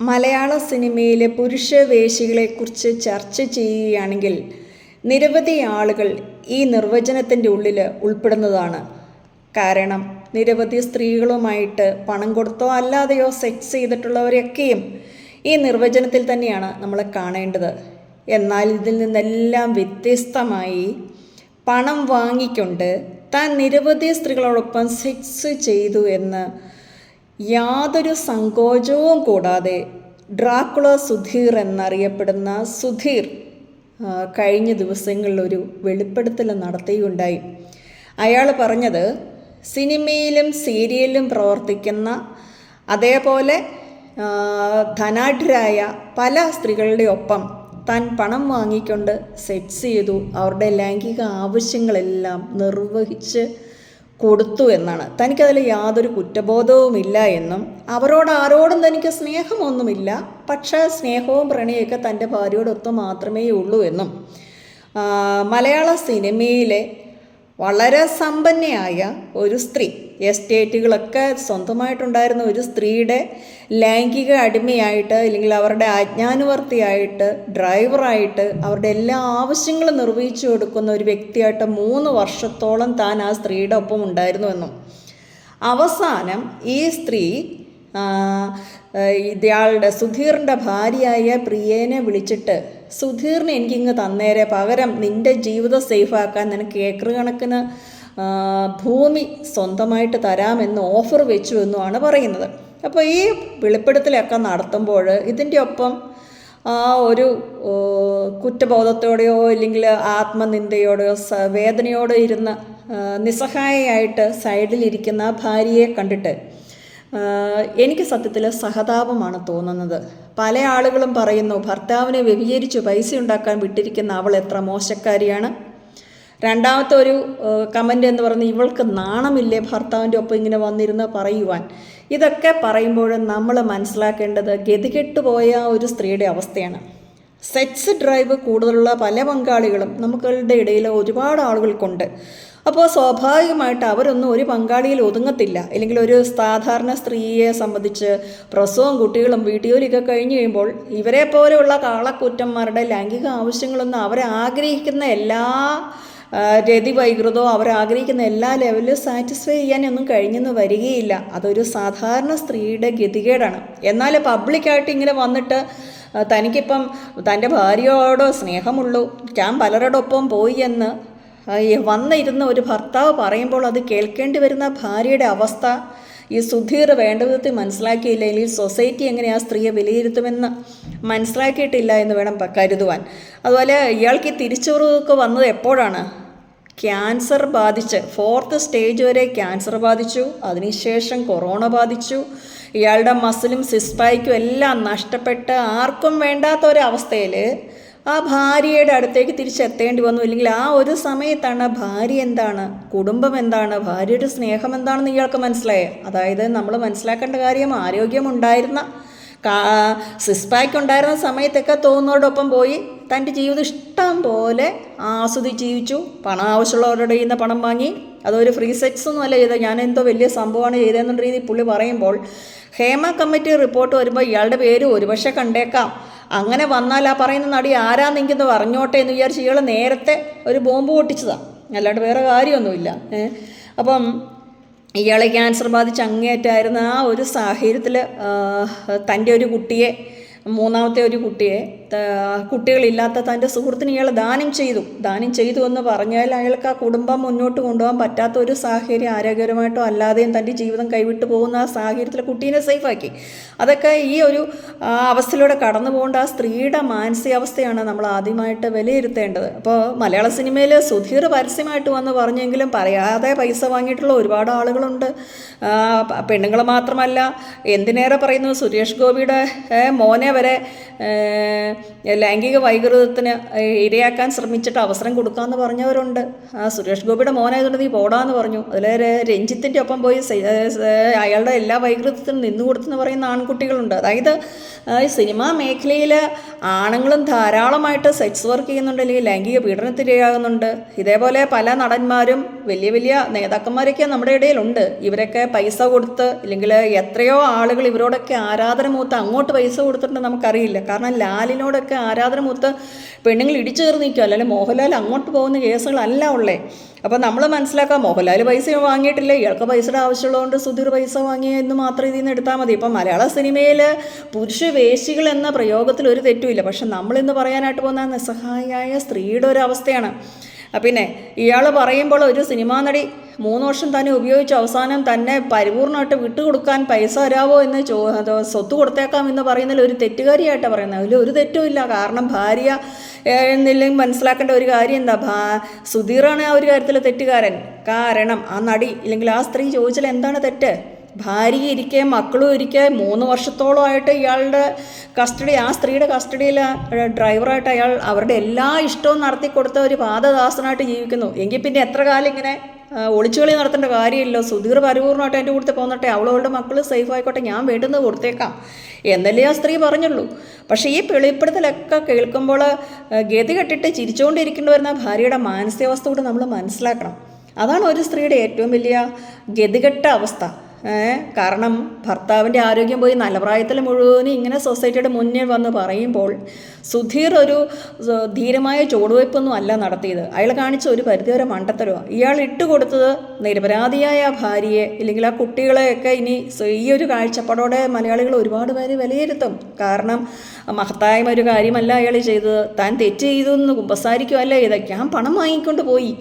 മലയാള സിനിമയിലെ പുരുഷ വേശികളെക്കുറിച്ച് ചർച്ച ചെയ്യുകയാണെങ്കിൽ നിരവധി ആളുകൾ ഈ നിർവചനത്തിന്റെ ഉള്ളിൽ ഉൾപ്പെടുന്നതാണ്. കാരണം നിരവധി സ്ത്രീകളുമായിട്ട് പണം കൊടുത്തോ അല്ലാതെയോ സെക്സ് ചെയ്തിട്ടുള്ളവരെയൊക്കെയും ഈ നിർവചനത്തിൽ തന്നെയാണ് നമ്മൾ കാണേണ്ടത്. എന്നാൽ ഇതിൽ നിന്നെല്ലാം വ്യത്യസ്തമായി പണം വാങ്ങിക്കൊണ്ട് താൻ നിരവധി സ്ത്രീകളോടൊപ്പം സെക്സ് ചെയ്തു എന്ന് യാതൊരു സങ്കോചവും കൂടാതെ ഡ്രാക്കുള സുധീർ എന്നറിയപ്പെടുന്ന സുധീർ കഴിഞ്ഞ ദിവസങ്ങളിൽ ഒരു വെളിപ്പെടുത്തൽ നടത്തുകയുണ്ടായി അയാൾ പറഞ്ഞത് സിനിമയിലും സീരിയലിലും പ്രവർത്തിക്കുന്ന അതേപോലെ ധനാഢ്യരായ പല സ്ത്രീകളുടെ ഒപ്പം താൻ പണം വാങ്ങിക്കൊണ്ട് സെറ്റ്സ് ചെയ്തു. അവരുടെ ലൈംഗിക ആവശ്യങ്ങളെല്ലാം നിർവഹിച്ച് കൊടുത്തു എന്നാണ്. തനിക്കതിൽ യാതൊരു കുറ്റബോധവുമില്ല എന്നും അവരോട് ആരോടും തനിക്ക് സ്നേഹമൊന്നുമില്ല. പക്ഷേ സ്നേഹവും പ്രണയമൊക്കെ തന്റെ ഭാര്യയോടൊത്ത് മാത്രമേ ഉള്ളൂ എന്നും മലയാള സിനിമയിലെ വളരെ സമ്പന്നയായ ഒരു സ്ത്രീ. എസ്റ്റേറ്റുകളൊക്കെ സ്വന്തമായിട്ടുണ്ടായിരുന്ന ഒരു സ്ത്രീയുടെ ലൈംഗിക അടിമയായിട്ട് അല്ലെങ്കിൽ അവരുടെ ആജ്ഞാനുവർത്തിയായിട്ട് ഡ്രൈവറായിട്ട് അവരുടെ എല്ലാ ആവശ്യങ്ങളും നിർവഹിച്ചു കൊടുക്കുന്ന ഒരു വ്യക്തിയായിട്ട് മൂന്ന് വർഷത്തോളം താൻ ആ സ്ത്രീയുടെ ഒപ്പം ഉണ്ടായിരുന്നുവെന്നും അവസാനം ഈ സ്ത്രീ ഇയാളുടെ സുധീറിന്റെ ഭാര്യയായ പ്രിയേനെ വിളിച്ചിട്ട് സുധീറിനെ എനിക്കിങ്ങ് തന്നേരെ. പകരം നിന്റെ ജീവിതം സേഫാക്കാൻ നിനക്ക് ഏക്കർ കണക്കിന് ഭൂമി സ്വന്തമായിട്ട് തരാമെന്ന് ഓഫർ വെച്ചു എന്നുമാണ് പറയുന്നത്. അപ്പോൾ ഈ വെളിപ്പെടുത്തലൊക്കെ നടത്തുമ്പോൾ ഇതിന്റെ ഒപ്പം ആ ഒരു കുറ്റബോധത്തോടെയോ അല്ലെങ്കിൽ ആത്മനിന്ദയോടെയോ വേദനയോടെ ഇരുന്ന നിസ്സഹായയായിട്ട് സൈഡിലിരിക്കുന്ന ഭാര്യയെ കണ്ടിട്ട് എനിക്ക് സത്യത്തിൽ സഹതാപമാണ് തോന്നുന്നത്. പല ആളുകളും പറയുന്നു ഭർത്താവിനെ വ്യഭിചരിച്ച് പൈസ ഉണ്ടാക്കാൻ വിട്ടിരിക്കുന്ന അവൾ എത്ര മോശക്കാരിയാണ്. രണ്ടാമത്തെ ഒരു കമന്റ് എന്ന് പറയുന്നത് ഇവൾക്ക് നാണമില്ലേ ഭർത്താവിന്റെ ഒപ്പം ഇങ്ങനെ വന്നിരുന്ന് പറയുവാൻ? ഇതൊക്കെ പറയുമ്പോൾ നമ്മൾ മനസ്സിലാക്കേണ്ടത് ഗതികെട്ട് പോയ ഒരു സ്ത്രീയുടെ അവസ്ഥയാണ്. സെക്സ് ഡ്രൈവ് കൂടുതലുള്ള പല പങ്കാളികളും നമുക്കളുടെ ഇടയിൽ ഒരുപാട് ആളുകൾക്കുണ്ട്. അപ്പോൾ സ്വാഭാവികമായിട്ട് അവരൊന്നും ഒരു പങ്കാളിയിൽ ഒതുങ്ങത്തില്ല. അല്ലെങ്കിൽ ഒരു സാധാരണ സ്ത്രീയെ സംബന്ധിച്ച് പ്രസവവും കുട്ടികളും വീട്ടുജോലിയൊക്കെ കഴിഞ്ഞ് കഴിയുമ്പോൾ ഇവരെ പോലെയുള്ള കാളക്കുറ്റന്മാരുടെ ലൈംഗിക ആവശ്യങ്ങളൊന്നും അവരാഗ്രഹിക്കുന്ന എല്ലാ രതി വൈകൃതോ അവർ ആഗ്രഹിക്കുന്ന എല്ലാ ലെവലിലും സാറ്റിസ്ഫൈ ചെയ്യാനൊന്നും കഴിഞ്ഞെന്ന് വരികയില്ല. അതൊരു സാധാരണ സ്ത്രീയുടെ ഗതികേടാണ്. എന്നാൽ പബ്ലിക്കായിട്ട് ഇങ്ങനെ വന്നിട്ട് തനിക്കിപ്പം തന്റെ ഭാര്യയോടോ സ്നേഹമുള്ളൂ ഞാൻ പലരോടൊപ്പം പോയി എന്ന് വന്നിരുന്ന ഒരു ഭർത്താവ് പറയുമ്പോൾ അത് കേൾക്കേണ്ടി വരുന്ന ഭാര്യയുടെ അവസ്ഥ ഈ സുധീർ വേണ്ട വിധത്തിൽ മനസ്സിലാക്കിയില്ലെങ്കിൽ സൊസൈറ്റി എങ്ങനെ ആ സ്ത്രീയെ വിലയിരുത്തുമെന്ന് മനസ്സിലാക്കിയിട്ടില്ല എന്ന് വേണം കരുതുവാൻ. അതുപോലെ ഇയാൾക്ക് ഈ തിരിച്ചുറിവൊക്കെ വന്നത് എപ്പോഴാണ്? ക്യാൻസർ ബാധിച്ച്. ഫോർത്ത് സ്റ്റേജ് വരെ ക്യാൻസർ ബാധിച്ചു. അതിനുശേഷം കൊറോണ ബാധിച്ചു. ഇയാളുടെ മസിലും സിസ്പായിക്കും എല്ലാം നഷ്ടപ്പെട്ട് ആർക്കും വേണ്ടാത്ത ഒരവസ്ഥയിൽ ആ ഭാര്യയുടെ അടുത്തേക്ക് തിരിച്ചെത്തേണ്ടി വന്നു. അല്ലെങ്കിൽ ആ ഒരു സമയത്താണ് ഭാര്യ എന്താണ്? കുടുംബം എന്താണ്? ഭാര്യയുടെ സ്നേഹം എന്താണെന്ന് ഇയാൾക്ക് മനസ്സിലായത് അതായത് നമ്മൾ മനസ്സിലാക്കേണ്ട കാര്യം ആരോഗ്യമുണ്ടായിരുന്ന സിസ്പാക്ക് ഉണ്ടായിരുന്ന സമയത്തൊക്കെ തോന്നുന്നതോടൊപ്പം പോയി തന്റെ ജീവിതം ഇഷ്ടം പോലെ ആസ്വദിച്ച് ജീവിച്ചു. പണം ആവശ്യമുള്ളവരുടെ കയ്യിൽ നിന്ന് പണം വാങ്ങി. അതൊരു ഫ്രീ സെക്സ് ഒന്നും അല്ല ചെയ്തത്. ഞാൻ എന്തോ വലിയ സംഭവമാണ് ചെയ്തതെന്നുള്ള രീതിയിൽ പുള്ളി പറയുമ്പോൾ ഹേമ കമ്മിറ്റി റിപ്പോർട്ട് വരുമ്പോൾ ഇയാളുടെ പേര് ഒരുപക്ഷെ കണ്ടേക്കാം. അങ്ങനെ വന്നാൽ ആ പറയുന്ന നടി ആരാന്നെങ്കിന്ന് പറഞ്ഞോട്ടെ എന്ന് വിചാരിച്ച് ഇയാൾ നേരത്തെ ഒരു ബോംബ് പൊട്ടിച്ചതാണ് അല്ലാണ്ട് വേറെ കാര്യമൊന്നുമില്ല. അപ്പം ഇയാളെ ക്യാൻസർ ബാധിച്ച് അങ്ങേറ്റായിരുന്ന ആ ഒരു സാഹചര്യത്തിൽ തന്റെ ഒരു കുട്ടിയെ മൂന്നാമത്തെ ഒരു കുട്ടിയെ കുട്ടികളില്ലാത്ത തന്റെ സുഹൃത്തിന് ഇയാൾ ദാനം ചെയ്തു. ദാനം ചെയ്തു എന്ന് പറഞ്ഞാൽ അയാൾക്ക് ആ കുടുംബം മുന്നോട്ട് കൊണ്ടുപോകാൻ പറ്റാത്ത ഒരു സാഹചര്യം ആരോഗ്യപരമായിട്ടോ അല്ലാതെയും തന്റെ ജീവിതം കൈവിട്ടു പോകുന്ന ആ സാഹചര്യത്തിൽ കുട്ടീനെ സേഫാക്കി അതൊക്കെ ഈ ഒരു അവസ്ഥയിലൂടെ കടന്നു പോകേണ്ട ആ സ്ത്രീയുടെ മാനസികാവസ്ഥയാണ് നമ്മൾ ആദ്യമായിട്ട് വിലയിരുത്തേണ്ടത്. അപ്പോൾ മലയാള സിനിമയിൽ സുധീർ പരസ്യമായിട്ട് വന്ന് പറഞ്ഞെങ്കിലും പറയാതെ പൈസ വാങ്ങിയിട്ടുള്ള ഒരുപാട് ആളുകളുണ്ട്. പെണ്ണുങ്ങൾ മാത്രമല്ല എന്തിനേറെ പറയുന്നു സുരേഷ് ഗോപിയുടെ മോനെ വരെ ലൈംഗിക വൈകൃതത്തിന് ഇരയാക്കാൻ ശ്രമിച്ചിട്ട് അവസരം കൊടുക്കാമെന്ന് പറഞ്ഞവരുണ്ട്. ആ സുരേഷ് ഗോപിയുടെ മോനായതുകൊണ്ട് നീ പോടാന്ന് പറഞ്ഞു. അതിൽ രഞ്ജിത്തിന്റെ ഒപ്പം പോയി അയാളുടെ എല്ലാ വൈകൃതത്തിനും നിന്നു കൊടുത്തെന്ന് പറയുന്ന ആൺകുട്ടികളുണ്ട്. അതായത് സിനിമാ മേഖലയിൽ ആണുങ്ങളും ധാരാളമായിട്ട് സെക്സ് വർക്ക് ചെയ്യുന്നുണ്ട് അല്ലെങ്കിൽ ലൈംഗിക പീഡനത്തിരയാകുന്നുണ്ട് ഇതേപോലെ പല നടന്മാരും വലിയ വലിയ നേതാക്കന്മാരൊക്കെ നമ്മുടെ ഇടയിലുണ്ട്. ഇവരൊക്കെ പൈസ കൊടുത്ത് അല്ലെങ്കിൽ എത്രയോ ആളുകൾ ഇവരോടൊക്കെ ആരാധന മൂത്ത് അങ്ങോട്ട് പൈസ കൊടുത്തിട്ടുണ്ട് നമുക്കറിയില്ല. കാരണം ലാലിനോടൊക്കെ ആരാധന മൂത്ത് പെണ്ണുങ്ങൾ ഇടിച്ചു കയറി നിൽക്കുക അല്ലെങ്കിൽ മോഹൻലാൽ അങ്ങോട്ട് പോകുന്ന കേസുകളല്ല ഉള്ളേ. അപ്പോൾ നമ്മൾ മനസ്സിലാക്കാം മോഹൻലാൽ പൈസ വാങ്ങിയിട്ടില്ല ഇയാൾക്ക് പൈസയുടെ ആവശ്യമുള്ളതുകൊണ്ട് സുധീർ പൈസ വാങ്ങി എന്ന് മാത്രം ഇതിൽ നിന്ന് എടുത്താൽ മതി. ഇപ്പം മലയാള സിനിമയിൽ പുരുഷവേശികൾ എന്ന പ്രയോഗത്തിൽ ഒരു തെറ്റുമില്ല. പക്ഷെ നമ്മളിന്ന് പറയാനായിട്ട് പോകുന്ന നിസ്സഹായായ സ്ത്രീയുടെ ഒരു അവസ്ഥയാണ്. പിന്നെ ഇയാൾ പറയുമ്പോൾ ഒരു സിനിമാ നടി മൂന്ന് വർഷം തന്നെ ഉപയോഗിച്ച് അവസാനം തന്നെ പരിപൂർണമായിട്ട് വിട്ടുകൊടുക്കാൻ പൈസ തരാവോ എന്ന് ചോ സ്വത്ത് കൊടുത്തേക്കാം എന്ന് പറയുന്നതിൽ ഒരു തെറ്റുകാരിയായിട്ടാണ് പറയുന്നത്. അതിൽ ഒരു തെറ്റുമില്ല. കാരണം ഭാര്യ എന്നില്ലെങ്കിൽ മനസ്സിലാക്കേണ്ട ഒരു കാര്യം എന്താ? ഭാ സുധീറാണ് ആ ഒരു കാര്യത്തിൽ തെറ്റുകാരൻ. കാരണം ആ നടി ഇല്ലെങ്കിൽ ആ സ്ത്രീ ചോദിച്ചാൽ എന്താണ് തെറ്റ്? ഭാര്യ ഇരിക്കെ മക്കളും ഇരിക്കെ മൂന്ന് വർഷത്തോളമായിട്ട് ഇയാളുടെ കസ്റ്റഡി ആ സ്ത്രീയുടെ കസ്റ്റഡിയിൽ ഡ്രൈവറായിട്ട് അയാൾ അവരുടെ എല്ലാ ഇഷ്ടവും നടത്തി കൊടുത്ത ഒരു പാദദാസനായിട്ട് ജീവിക്കുന്നു. എങ്കിൽ പിന്നെ എത്ര കാലം ഇങ്ങനെ ഒളിച്ചുകളി നടത്തേണ്ട കാര്യമില്ലോ സുധീർ പരിപൂർണമായിട്ട് എന്റെ കൂടെ പോന്നട്ടെ. അവളവളുടെ മക്കൾ സേഫ് ആയിക്കോട്ടെ. ഞാൻ വേണ്ടുന്നത് കൊടുത്തേക്കാം. എന്നല്ലേ ആ സ്ത്രീ പറഞ്ഞുള്ളൂ. പക്ഷേ ഈ വെളിപ്പെടുത്തലൊക്കെ കേൾക്കുമ്പോൾ ഗതി കെട്ടിട്ട് ചിരിച്ചുകൊണ്ടിരിക്കേണ്ടി വരുന്ന ഭാര്യയുടെ മാനസികാവസ്ഥ കൂടെ നമ്മൾ മനസ്സിലാക്കണം. അതാണ് ഒരു സ്ത്രീയുടെ ഏറ്റവും വലിയ ഗതികെട്ട അവസ്ഥ. കാരണം ഭർത്താവിന്റെ ആരോഗ്യം പോയി നല്ല പ്രായത്തിൽ മുഴുവനും ഇങ്ങനെ സൊസൈറ്റിയുടെ മുന്നിൽ വന്ന് പറയുമ്പോൾ സുധീർ ഒരു ധീരമായ ചുവടുവയ്പ്പൊന്നും അല്ല നടത്തിയത്. അയാൾ കാണിച്ച ഒരു പരിധിവരെ മണ്ടത്തരമാണ് ഇയാൾ ഇട്ടുകൊടുത്തത് നിരപരാധിയായ ഭാര്യയെ ഇല്ലെങ്കിൽ ആ കുട്ടികളെയൊക്കെ ഇനി ഈ ഒരു കാഴ്ചപ്പാടോടെ മലയാളികൾ ഒരുപാട് പേര് വിലയിരുത്തും. കാരണം മഹത്തായ ഒരു കാര്യമല്ല അയാൾ ചെയ്തത്. താൻ തെറ്റ് ചെയ്തു എന്ന് കുമ്പസാരിക്കുമല്ല ഇതൊക്കെ. ഞാൻ പണം വാങ്ങിക്കൊണ്ട് പോയി.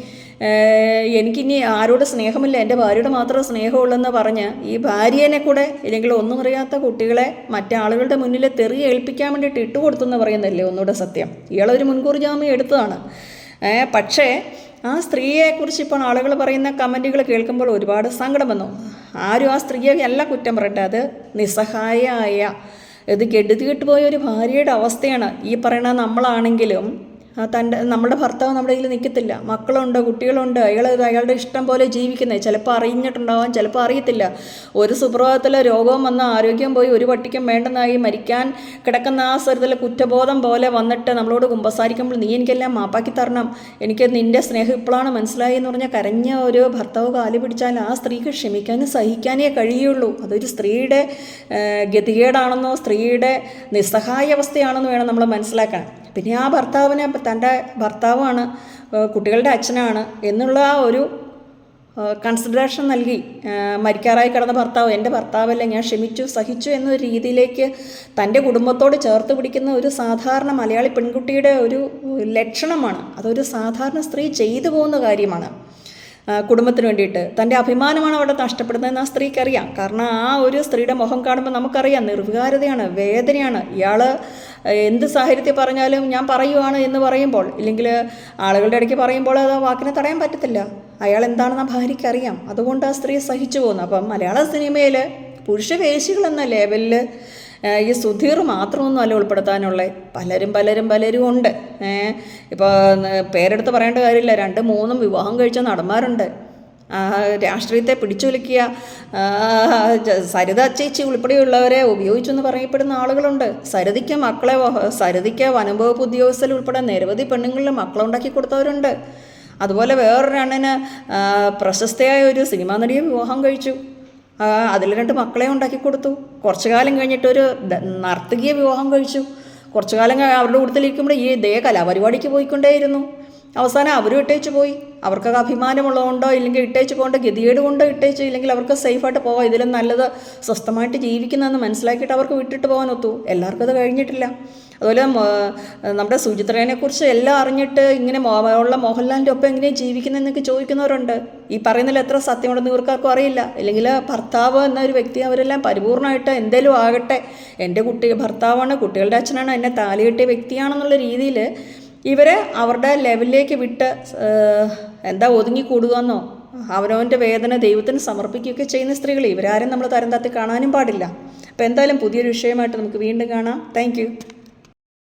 എനിക്കിനി ആരോട് സ്നേഹമില്ല? എന്റെ ഭാര്യയുടെ മാത്രമേ സ്നേഹമുള്ളെന്ന് പറഞ്ഞ് ഈ ഭാര്യേനെ കൂടെ ഇല്ലെങ്കിൽ ഒന്നും അറിയാത്ത കുട്ടികളെ മറ്റാളുകളുടെ മുന്നിൽ തെറി ഏൽപ്പിക്കാൻ വേണ്ടിയിട്ട് ഇട്ടുകൊടുത്തു എന്ന് പറയുന്നതല്ലേ ഒന്നുകൂടെ സത്യം. ഇയാളൊരു മുൻകൂർ ജാമ്യം എടുത്തതാണ്. പക്ഷേ ആ സ്ത്രീയെക്കുറിച്ച് ഇപ്പോൾ ആളുകൾ പറയുന്ന കമന്റുകൾ കേൾക്കുമ്പോൾ ഒരുപാട് സങ്കടം വന്നു. ആരും ആ സ്ത്രീയെ അല്ല കുറ്റം പറയട്ടെ അത് നിസ്സഹായമായ ഇത് കെടുതിയിട്ട് പോയ ഒരു ഭാര്യയുടെ അവസ്ഥയാണ്. ഈ പറയുന്ന നമ്മളാണെങ്കിലും തന്റെ നമ്മുടെ ഭർത്താവ് നമ്മുടെ കയ്യിൽ നിൽക്കത്തില്ല. മക്കളുണ്ട് കുട്ടികളുണ്ട്. അയാൾ അയാളുടെ ഇഷ്ടം പോലെ ജീവിക്കുന്നത് ചിലപ്പോൾ അറിഞ്ഞിട്ടുണ്ടാവാം ചിലപ്പോൾ അറിയത്തില്ല. ഒരു സുപ്രഭാതത്തിൽ രോഗം വന്ന ആരോഗ്യം പോയി ഒരു പട്ടിക്കും വേണ്ടെന്നായി മരിക്കാൻ കിടക്കുന്ന ആ സ്ഥലത്തിൽ കുറ്റബോധം പോലെ വന്നിട്ട് നമ്മളോട് കുമ്പസാരിക്കുമ്പോൾ നീ എനിക്കെല്ലാം മാപ്പാക്കി തരണം. എനിക്ക് നിന്റെ സ്നേഹം ഇപ്പോഴാണ് മനസ്സിലായി എന്ന് പറഞ്ഞാൽ കരഞ്ഞ ഒരു ഭർത്താവ് കാൽ പിടിച്ചാൽ ആ സ്ത്രീക്ക് ക്ഷമിക്കാനും സഹിക്കാനേ കഴിയുള്ളൂ. അതൊരു സ്ത്രീയുടെ ഗതികേടാണെന്നോ സ്ത്രീയുടെ നിസ്സഹായ അവസ്ഥയാണെന്ന് വേണം നമ്മൾ മനസ്സിലാക്കാൻ. പിന്നെ ആ ഭർത്താവിനെ തന്റെ ഭർത്താവാണ് കുട്ടികളുടെ അച്ഛനാണ് എന്നുള്ള ആ ഒരു കൺസിഡറേഷൻ നൽകി. മരിക്കാറായി കിടന്ന ഭർത്താവ് എന്റെ ഭർത്താവല്ല ഞാൻ ക്ഷമിച്ചു സഹിച്ചു എന്നൊരു രീതിയിലേക്ക് തന്റെ കുടുംബത്തോട് ചേർത്ത് പിടിക്കുന്ന ഒരു സാധാരണ മലയാളി പെൺകുട്ടിയുടെ ഒരു ലക്ഷണമാണ്. അതൊരു സാധാരണ സ്ത്രീ ചെയ്തു പോകുന്ന കാര്യമാണ്. കുടുംബത്തിന് വേണ്ടിയിട്ട്. തന്റെ അഭിമാനമാണ് അവിടെ നഷ്ടപ്പെടുന്നതെന്ന് ആ സ്ത്രീക്കറിയാം കാരണം ആ ഒരു സ്ത്രീയുടെ മുഖം കാണുമ്പോൾ നമുക്കറിയാം നിർവികാരതയാണ് വേദനയാണ്. ഇയാൾ എന്ത് സാഹചര്യത്തിൽ പറഞ്ഞാലും ഞാൻ പറയുവാണ് എന്ന് പറയുമ്പോൾ ഇല്ലെങ്കിൽ ആളുകളുടെ ഇടയ്ക്ക് പറയുമ്പോൾ അത് വാക്കിനെ തടയാൻ പറ്റത്തില്ല. അയാൾ എന്താണെന്ന് ആ ഭാര്യയ്ക്ക് അറിയാം. അതുകൊണ്ട് ആ സ്ത്രീ സഹിച്ചു പോകുന്നു. അപ്പം മലയാള സിനിമയിൽ പുരുഷവേശികൾ എന്ന ലെവലിൽ ഏഹ് ഈ സുധീർ മാത്രമൊന്നും അല്ല ഉൾപ്പെടുത്താനുള്ളത് പലരും പലരും പലരും ഉണ്ട്. ഇപ്പോൾ പേരെടുത്ത് പറയേണ്ട കാര്യമില്ല. രണ്ട് മൂന്നും വിവാഹം കഴിച്ച നടന്മാരുണ്ട്. രാഷ്ട്രീയത്തെ പിടിച്ചുലക്കിയ ആ, സരിത ചേച്ചി ഉൾപ്പെടെയുള്ളവരെ ഉപയോഗിച്ചു എന്ന് പറയപ്പെടുന്ന ആളുകളുണ്ട്. സരിതയ്ക്ക് മക്കളെ സരിതയ്ക്ക് വനംവകുപ്പ് ഉദ്യോഗസ്ഥർ ഉൾപ്പെടെ നിരവധി പെണ്ണുങ്ങളിൽ മക്കളുണ്ടാക്കി കൊടുത്തവരുണ്ട്. അതുപോലെ വേറൊരു അണ്ണന് പ്രശസ്തയായ ഒരു സിനിമാ നടിയെ വിവാഹം കഴിച്ചു. അതിൽ രണ്ട് മക്കളെ ഉണ്ടാക്കി കൊടുത്തു. കുറച്ചു കാലം കഴിഞ്ഞിട്ട് ഒരു നർത്തകിയെ വിവാഹം കഴിച്ചു. കുറച്ചു കാലം അവരുടെ കൂട്ടത്തിലിരിക്കുമ്പോൾ ഈ ഇതേ കലാപരിപാടിക്ക് പോയിക്കൊണ്ടേയിരുന്നു. അവസാനം അവരും ഇട്ടേച്ച് പോയി. അവർക്കൊക്കെ അഭിമാനമുള്ളതുകൊണ്ടോ ഇല്ലെങ്കിൽ ഇട്ടേച്ച് പോകേണ്ട ഗതികേട് കൊണ്ടോ ഇട്ടേച്ച് ഇല്ലെങ്കിൽ അവർക്ക് സേഫായിട്ട് പോകാം. ഇതിലും നല്ലത് സ്വസ്ഥമായിട്ട് ജീവിക്കുന്നതെന്ന് മനസ്സിലാക്കിയിട്ട് അവർക്ക് വിട്ടിട്ട് പോകാൻ ഒത്തു. എല്ലാവർക്കും അത് കഴിഞ്ഞിട്ടില്ല. അതുപോലെ നമ്മുടെ സുചിത്രേനെക്കുറിച്ച് എല്ലാം അറിഞ്ഞിട്ട് ഇങ്ങനെ ഉള്ള മോഹൻലാലിന്റെ ഒപ്പം എങ്ങനെയാണ് ജീവിക്കുന്നതെന്നൊക്കെ ചോദിക്കുന്നവരുണ്ട്. ഈ പറയുന്നതിൽ എത്ര സത്യമുണ്ടെന്ന് ഇവർക്കാർക്കും അറിയില്ല. ഇല്ലെങ്കിൽ ഭർത്താവ് എന്നൊരു വ്യക്തി അവരെല്ലാം പരിപൂർണമായിട്ട് എന്തേലും ആകട്ടെ. എന്റെ കുട്ടി ഭർത്താവാണ് കുട്ടികളുടെ അച്ഛനാണ് എന്നെ താലി കെട്ടിയ വ്യക്തിയാണെന്നുള്ള രീതിയിൽ ഇവരെ അവരുടെ ലെവലിലേക്ക് വിട്ട് എന്താ എന്താ ഒതുങ്ങിക്കൂടുകയെന്നോ അവനവന്റെ വേദന ദൈവത്തിന് സമർപ്പിക്കുകയൊക്കെ ചെയ്യുന്ന സ്ത്രീകൾ ഇവരാരും നമ്മൾ തരം താത്തി കാണാനും പാടില്ല. അപ്പോൾ എന്തായാലും പുതിയൊരു വിഷയമായിട്ട് നമുക്ക് വീണ്ടും കാണാം. താങ്ക്